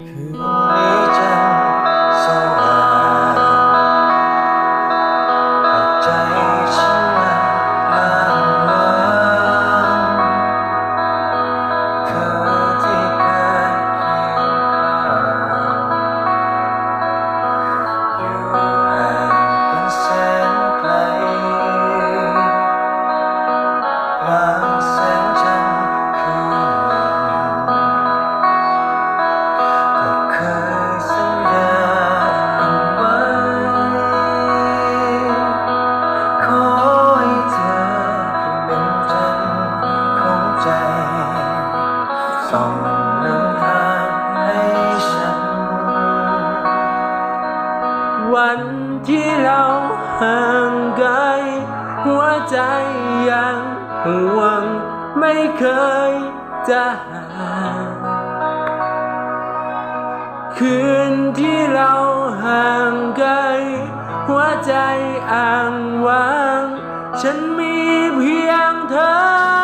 คื ส่องนำทางให้ฉัน วันที่เราห่างไกลหัวใจยังห่วงไม่เคยจะห่างคืนที่เราห่างไกลหัวใจอ้างว้าง ฉันมีเพียงเธอ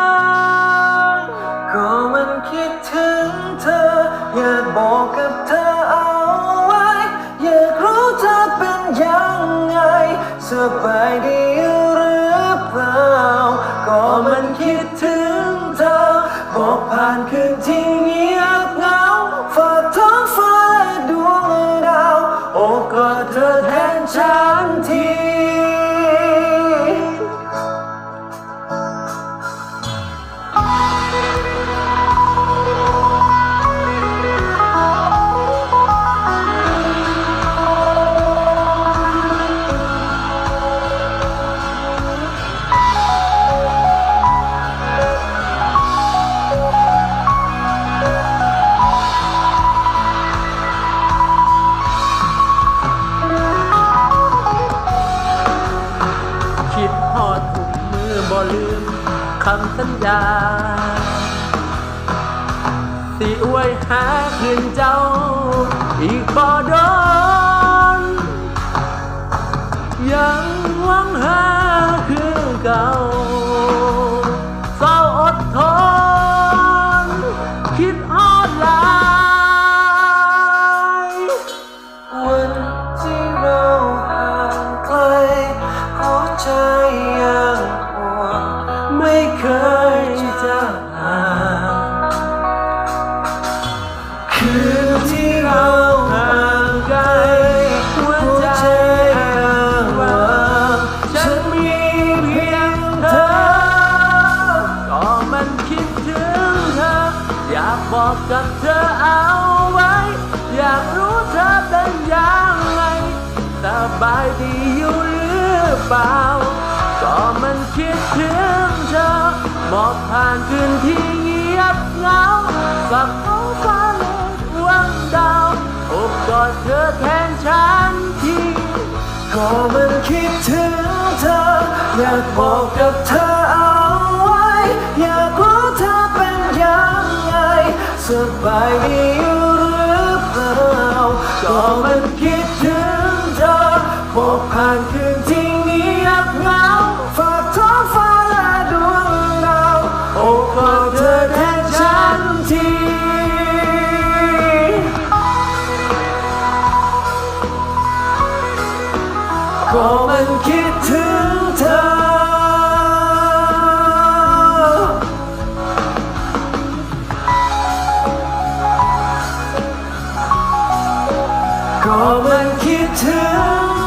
บายดีหรือเปล่า ก็มันคิดถึงเธอ บอกผ่านคืนที่ คำสัญญา สิอวยหาคืนเจ้า อีกบ่โดน ยังหวังหาคือเก่าเศร้าอดทน คิดฮอดลายวันที่เราห่างไกลหัวใจยัง ไม่เคยจะห่างคืนที่เราห่างไกลหัวใจยังหวังฉันมีเพียงเธอ ก็มันคิดถึงเธอ อยากบอกกับเธอเอาไว้ อยากรู้เธอเป็นยังไงสบายดีอยู่หรือเปล่า มันคิดถึงเธอบอกผ่านคืนที่เงียบเหงาสักท้องฟ้าและดวงดาวอบกอดเธอแทนฉันทีก็มันคิดถึงเธอ อยากบอกกับเธอเอาไว้ อยากรู้เธอเป็นยังไงสบายดี นคิดถึงเธอ ก็มันคิดถึง